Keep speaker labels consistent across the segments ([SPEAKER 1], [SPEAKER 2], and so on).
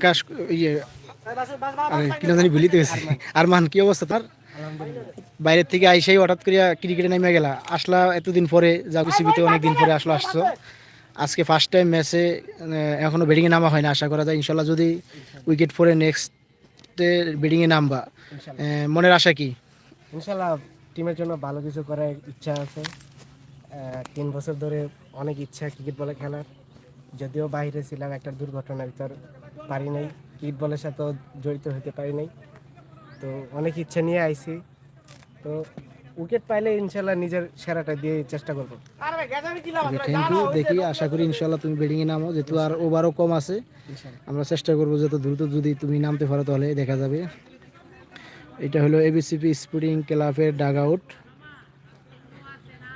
[SPEAKER 1] আকাশ ইয়ে আরে কি না জানি ভুলিতে গেছে। আরমান কি অবস্থা তার? বাইরের থেকে আইসাই হঠাৎ করে ক্রিকেটে নেমে গেলা। আসলা এতদিন পরে যা সিবিতে অনেক দিন পরে আসলো আসছো। আজকে ফার্স্ট টাইম ম্যাচে এখনও ব্যাটিংয়ে নামা হয় না আশা করা যায়। ইনশাল্লাহ যদি উইকেট পরে নেক্সটে ব্যাটিংয়ে নামবা। মনের আশা কি?
[SPEAKER 2] ইনশাল্লাহ টিমের জন্য ভালো কিছু করার ইচ্ছা আছে। তিন বছর ধরে অনেক ইচ্ছা ক্রিকেট বলে খেলার। যদিও বাইরে ছিলাম একটা দুর্ঘটনার ভিতর পারি নাই ক্রিকেট বলের সাথেও জড়িত হতে পারি নাই। তো অনেক ইচ্ছা নিয়ে আইছি। তো উইকেট পাইলে ইনশাল্লাহ নিজের সেরাটা দিয়ে চেষ্টা করব।
[SPEAKER 1] থ্যাংক ইউ দেখি আশা করি ইনশাল্লাহ তুমি ব্যাটিংয়ে নামো যেহেতু আর ওভারও কম আছে। আমরা চেষ্টা করব যত দ্রুত যদি তুমি নামতে পারো তাহলে দেখা যাবে। এটা হলো এবিসিপি স্পোর্টিং ক্লাবের ডাগ আউট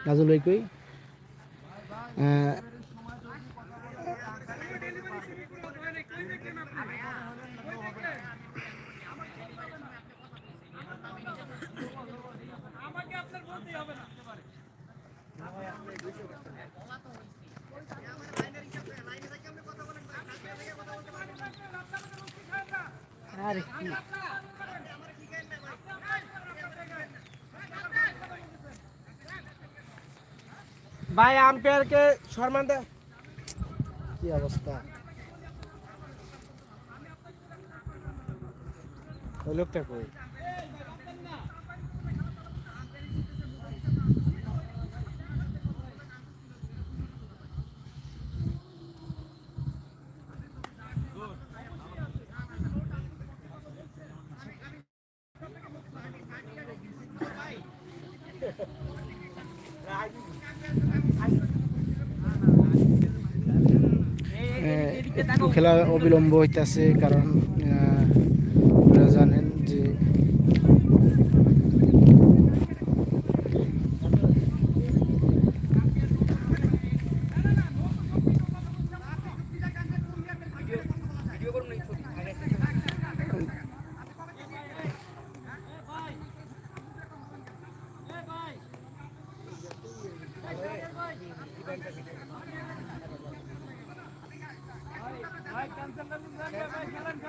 [SPEAKER 1] নাজুল ভাই কই?
[SPEAKER 2] আর কি? ভাই আম্পায়ারকে সম্মান দে। কি অবস্থা? ওই লোকটা কই
[SPEAKER 1] আহ, একটু খেলা অবিলম্ব হইতেছে কারণ আহ, আপনারা জানেন যে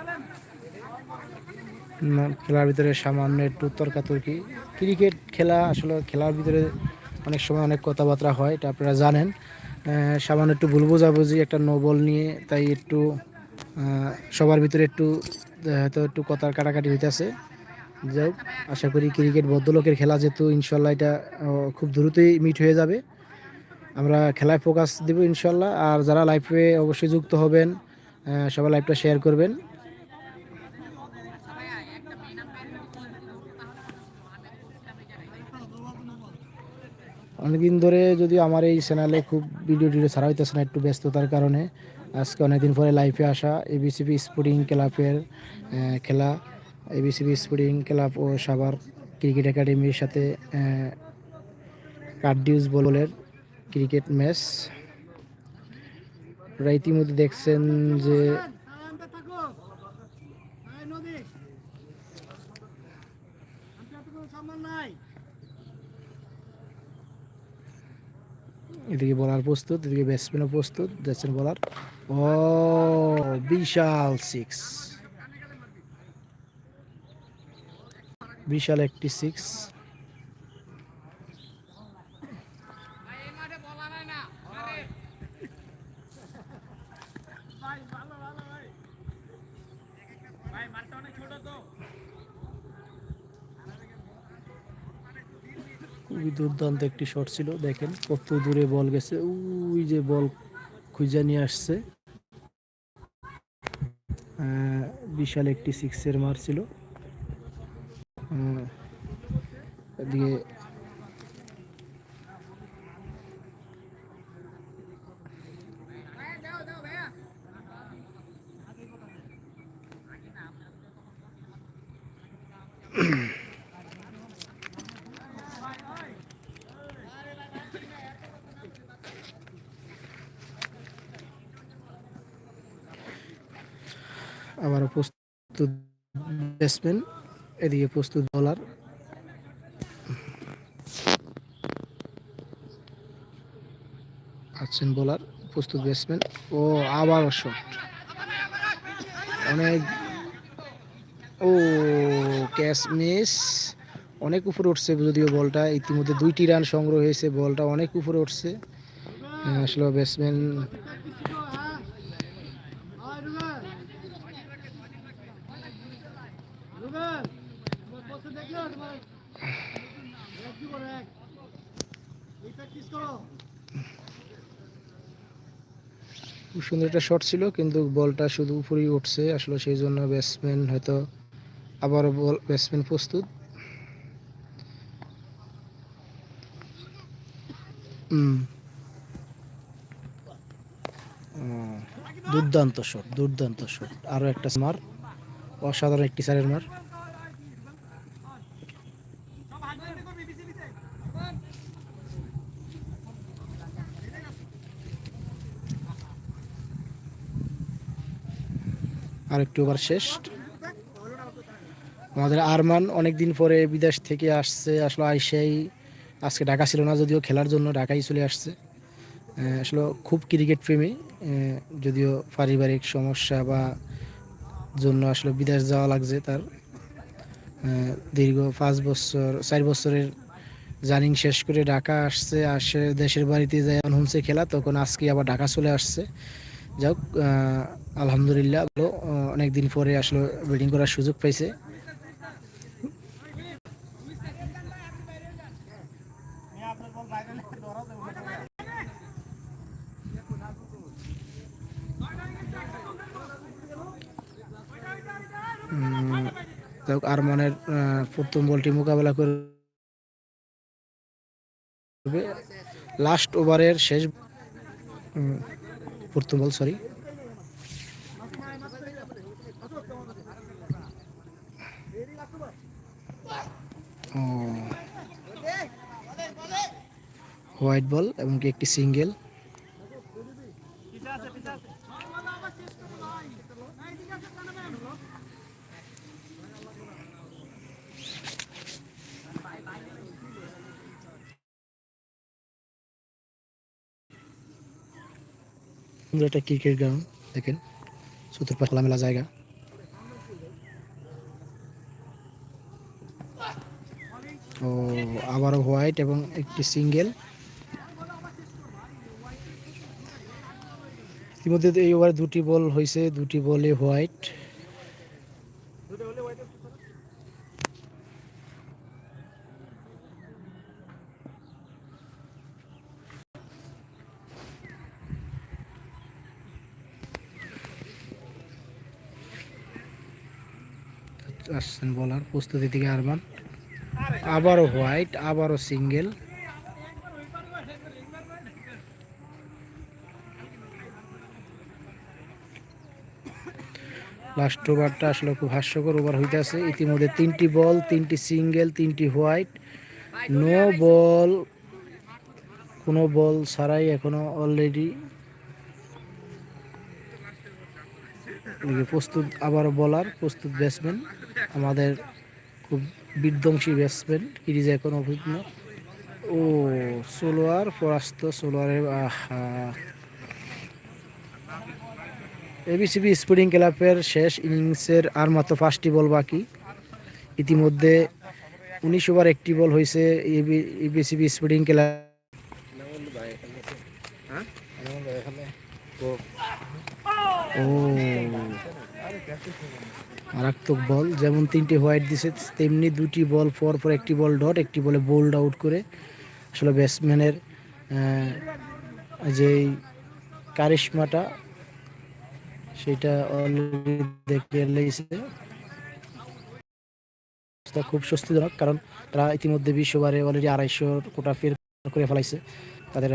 [SPEAKER 1] না, খেলার ভিতরে সামান্য একটু তর্কাতর্কি। ক্রিকেট খেলা আসলে খেলার ভিতরে অনেক সময় অনেক কথাবার্তা হয় এটা আপনারা জানেন। সামান্য একটু ভুল বোঝাবুঝি একটা নোবল নিয়ে তাই একটু সবার ভিতরে একটু হয়তো একটু কথার কাটাকাটি হইতেছে। যাই হোক, আশা করি ক্রিকেট ভদ্রলোকের খেলা যেহেতু ইনশাল্লাহ এটা খুব দ্রুতই মিট হয়ে যাবে। আমরা খেলায় ফোকাস দেব ইনশাল্লাহ আর যারা লাইফে অবশ্যই যুক্ত হবেন সবাই লাইভটা শেয়ার করবেন। অনেকদিন ধরে যদি আমার এই চ্যানেলে খুব ভিডিও টিডিও ছাড়া হইতেছে না, একটু ব্যস্ততার কারণে, আজকে অনেকদিন পরে লাইভে আসা এবিসিবি স্পোর্টিং ক্লাবের খেলা। এবিসিবি স্পোর্টিং ক্লাব ও সাভার ক্রিকেট একাডেমির সাথে কার্ডিউস বলের ক্রিকেট ম্যাচ আপনারা ইতিমধ্যে দেখছেন যে এদিকে বলার প্রস্তুত এদিকে ব্যাটসম্যানও প্রস্তুত যাচ্ছেন বলার। ও বিশাল সিক্স বিশাল একটি সিক্স খুবই দুর্দান্ত একটি শট ছিল দেখেন কত দূরে বল গেছে ওই যে বল খুঁজে নিয়ে আসছে। বিশাল একটি সিক্সের মার ছিল। আহ, এদিকে আবারও প্রস্তুত ব্যাটসম্যান, এদিকে প্রস্তুত বলার আছেন বোলার প্রস্তুত ব্যাটসম্যান। ও, আবারও শট অনেক, ও, ক্যাচ মিস। অনেক উপরে উঠছে যদিও বলটা, ইতিমধ্যে দুইটি রান সংগ্রহ হয়েছে, বলটা অনেক উপরে উঠছে। আসলে ব্যাটসম্যান খুব সুন্দর একটা শট ছিল কিন্তু বলটা শুধু উপরেই উঠছে। আসলে সেই জন্য ব্যাটসম্যান হয়তো আবারও বল ব্যাটসম্যান প্রস্তুত। দুর্দান্ত শট দুর্দান্ত শট আরও একটা মার অসাধারণ একটি সারের মার। আর একটু ওভার শেষ। আমাদের আরমান অনেক দিন পরে বিদেশ থেকে আসছে, আসলে আইসাই আজকে ঢাকা ছিল না, যদিও খেলার জন্য ঢাকায় চলে আসছে। আসলে খুব ক্রিকেট প্রেমী যদিও পারিবারিক সমস্যা বা জন্য আসলে বিদেশ যাওয়া লাগছে তার। দীর্ঘ পাঁচ বছর, চার বছরের জার্নিং শেষ করে ঢাকা আসছে, আসে দেশের বাড়িতে যায় শুনছে খেলা, তখন আজকে আবার ঢাকা চলে আসছে। যাক আলহামদুলিল্লাহ ভালো। অনেক দিন পরে আসলে ব্যাটিং করার সুযোগ পাইছে। আরমানের আহ, প্রথম বলটি মোকাবেলা করবে লাস্ট ওভারের শেষ প্রথম বল সরি হোয়াইট বল এবং কি একটি সিঙ্গেল সুন্দর একটা ক্রিকেট গ্রাউন্ড দেখেন চতুর্পাশ খোলামেলা জায়গা। ও, আবারও হোয়াইট এবং একটি সিঙ্গেল। ইতিমধ্যে এই ওভারে দুটি বল হয়েছে, দুটি বলে হোয়াইট। আসছেন বলার প্রস্তুতি থেকে আরমান। আবারও হোয়াইট, আবারও সিঙ্গেল। লাস্ট ওভারটা আসলে খুব হাস্যকর ওভার হইতে আছে ইতিমধ্যে তিনটি বল, তিনটি সিঙ্গেল, তিনটি হোয়াইট। নো বল, কোনো বল ছাড়াই এখনও অলরেডি। প্রস্তুত, আবারও বলার প্রস্তুত ব্যাটসম্যান আমাদের খুব বিধ্বংসী ব্যাটসম্যান সিরিজে এখন অভিজ্ঞ। ও সোলোয়ার পরাস্ত সোলোয়ারের আহা। এবিসিবি স্পোর্টিং ক্লাবের শেষ ইনিংসের আর মাত্র পাঁচটি বল বাকি। ইতিমধ্যে উনিশ ওভার একটি বল হয়েছে এবিসিবি স্পোর্টিং ক্লাব। ও। মারাত্মক বল। যেমন তিনটি হোয়াইট দিছে, তেমনি দুটি বল পর পর একটি বল ডট একটি বলে বোল্ড আউট করে আসলে ব্যাটসম্যানের যে কারিশমাটা, সেটা অলরেডি দেখে লেগেছে খুব স্বস্তিজনক, কারণ তারা ইতিমধ্যে বিশ ওভারে অলরেডি আড়াইশো কোটা ফের করে ফেলাইছে। তাদের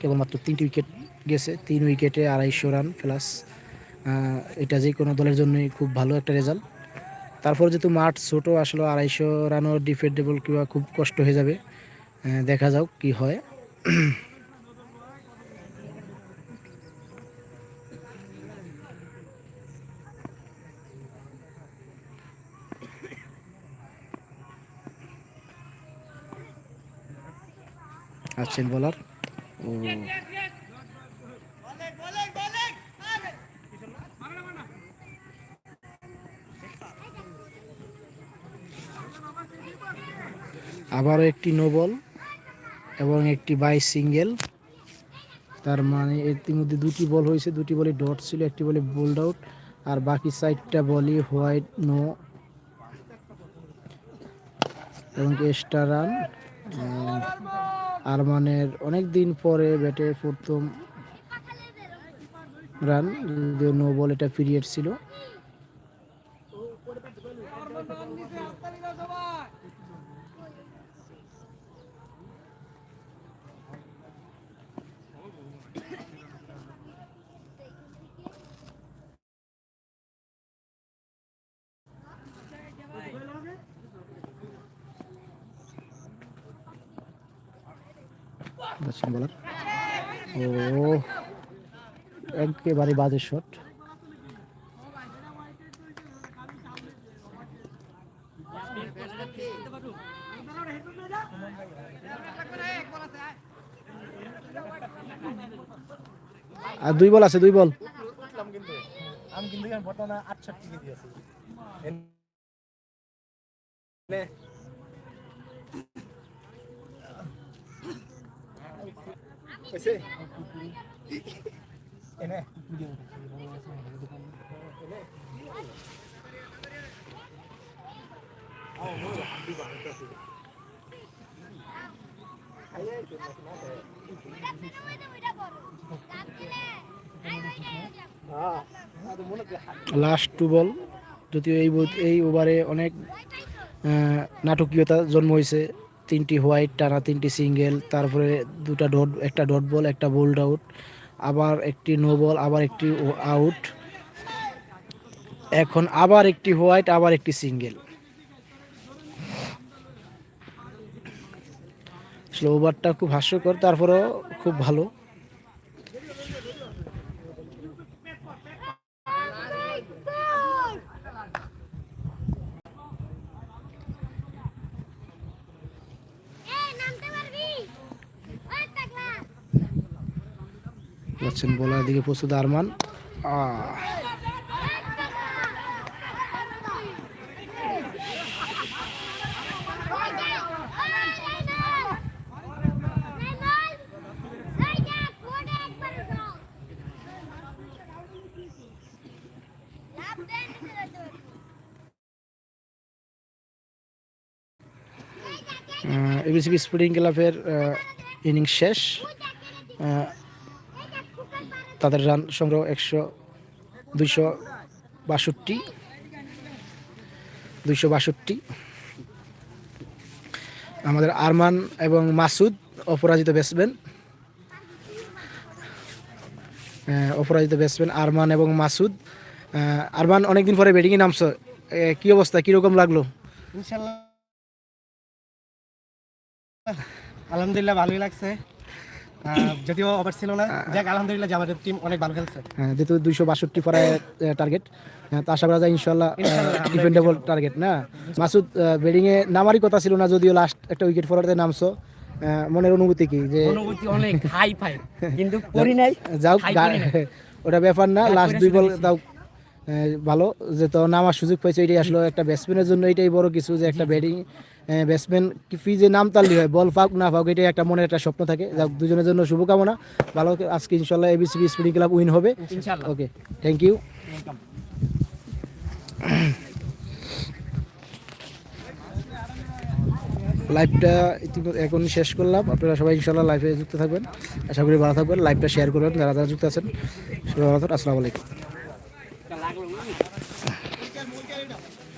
[SPEAKER 1] কেবলমাত্র তিনটি উইকেট গেছে, তিন উইকেটে আড়াইশো রান প্লাস এটা যে কোনো দলের জন্যই খুব ভালো একটা রেজাল্ট তারপর যেহেতু মাঠ ছোট, আসলে আড়াইশো রানও ডিফেন্ডেবল কিংবা খুব কষ্ট হয়ে যাবে। দেখা যাক কি হয়। আছেন বলার ও। আবারও একটি নো বল এবং একটি বাই সিঙ্গেল। তার মানে ইতিমধ্যে দুটি বল হয়েছে, দুটি বলে ডট ছিল, একটি বলে বোল্ড আউট, আর বাকি সাইডটা বলই হোয়াইট, নো। এবং এক্সট্রা রান। আর আরমানের অনেক দিন পরে ব্যাটে প্রথম রান, যদিও নো বল এটা পিরিয়ড ছিল। দর্শন বলার ও, একেবারে বাজে শট আর দুই বল আছে, দুই বল।
[SPEAKER 2] আমি কিন্তু আটষট্টি আছি। এনে।
[SPEAKER 1] লাস্ট টু বল যদিও এই এই ওভারে অনেক আহ, নাটকীয়তা জন্ম হয়েছে। তিনটি হোয়াইট, টানা তিনটি সিঙ্গেল, তারপরে দুটা ডট, একটা ডট বল, একটা বোল্ড আউট, আবার একটি নো বল, আবার একটি আউট। এখন আবার একটি হোয়াইট, আবার একটি সিঙ্গেল। আসলে ওভারটা খুব হাস্যকর, তারপরেও খুব ভালো। যাচ্ছেন বলার দিকে প্রস্তুত আরমান। আহ, আহ, এবিসি স্পোর্টিং ক্লাবের ইনিংস শেষ। তাদের রান সংগ্রহ একশো, দুইশো বাষট্টি দুইশো বাষট্টি। আমাদের আরমান এবং মাসুদ অপরাজিত ব্যাটসম্যান অপরাজিত ব্যাটসম্যান আরমান এবং মাসুদ। আরমান অনেকদিন পরে ব্যাটিংয়ে নামছো। কি অবস্থা? কীরকম লাগল?
[SPEAKER 2] আলহামদুলিল্লাহ, ভালোই লাগছে। যদিও ওভার ছিল না। যাক আলহামদুলিল্লাহ আমাদের টিম অনেক ভালো খেলছে।
[SPEAKER 1] হ্যাঁ, যেহেতু দুইশো বাষট্টি পরে টার্গেট তো আশা করা যায় ইনশাল্লাহ ডিফেন্ডেবল টার্গেট না? মাসুদ ব্যাটিং নামারই কথা ছিল না যদিও লাস্ট একটা উইকেট ফরওয়ার্ডে নামছো। মনের অনুভূতি কি? যে
[SPEAKER 3] অনুভূতি অনেক হাই ফাই কিন্তু করি নাই
[SPEAKER 1] যাও। ওটা ব্যাপার না লাস্ট দুই বল তাও ভালো যে তো নামার সুযোগ পেয়েছে এটাই আসলে একটা ব্যাটসম্যানের জন্য এটাই বড় কিছু যে একটা ব্যাটিং ব্যাটসম্যান ফি যে নাম তাল্লি হয় বল ফাউক না ফাউক এটাই একটা মনের একটা স্বপ্ন থাকে। যাক দুজনের জন্য শুভকামনা। ভালো আজকে ইনশাল্লাহ এবিসিবি স্পোর্টিং ক্লাব উইন হবে। ওকে থ্যাংক ইউ লাইভটা ইতিমধ্যে এখন শেষ করলাম। আপনারা সবাই ইনশাল্লাহ লাইভে যুক্ত থাকবেন। আশা করি ভালো থাকবেন। লাইভটা শেয়ার করবেন। যারা যারা যুক্ত আছেন সবাই ভালো থাকুন আসসালামু আলাইকুম।